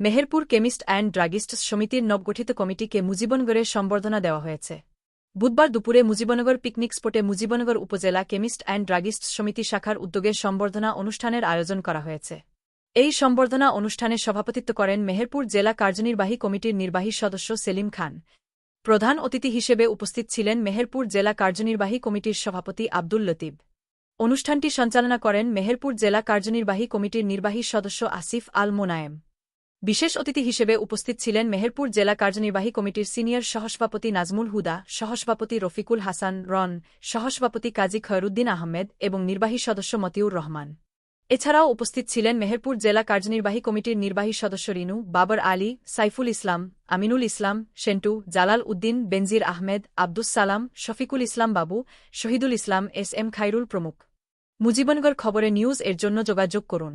Meherpur chemist and druggist সমিতির নবগঠিত কমিটিকে মুজিবনগরের সম্বর্ধনা দেওয়া হয়েছে। বুধবার দুপুরে মুজিবনগর পিকনিক স্পটে মুজিবনগর উপজেলা কেমিস্ট অ্যান্ড ড্রাগিস্ট সমিতি শাখার উদ্যোগে সম্বর্ধনা অনুষ্ঠানের আয়োজন করা হয়েছে। এই সম্বর্ধনা অনুষ্ঠানে সভাপতিত্ব করেন মেহেরপুর জেলা কার্যনির্বাহী কমিটির নির্বাহী সদস্য সেলিম খান। প্রধান অতিথি হিসেবে উপস্থিত ছিলেন মেহেরপুর জেলা কার্যনির্বাহী কমিটির সভাপতি আব্দুল লতিব অনুষ্ঠানটি সঞ্চালনা করেন মেহেরপুর জেলা কার্যনির্বাহী কমিটির নির্বাহী সদস্য আসিফ আল মোনায়েম। বিশেষ অতিথি হিসেবে উপস্থিত ছিলেন মেহেরপুর জেলা কার্যনির্বাহী কমিটির সিনিয়র সহসভাপতি নাজমুল হুদা, সহসভাপতি রফিকুল হাসান রন, সহসভাপতি কাজী খয়রুদ্দিন আহমেদ এবং নির্বাহী সদস্য মতিউর রহমান। এছাড়াও উপস্থিত ছিলেন মেহেরপুর জেলা কার্যনির্বাহী কমিটির নির্বাহী সদস্য রিনু, বাবর আলী, সাইফুল ইসলাম, আমিনুল ইসলাম, সেন্টু, জালাল উদ্দিন, বেনজির আহমেদ, আব্দুস সালাম, শফিকুল ইসলাম বাবু, শহীদুল ইসলাম, এস এম খাইরুল প্রমুখ। মুজিবনগর খবরে নিউজ এর জন্য যোগাযোগ করুন।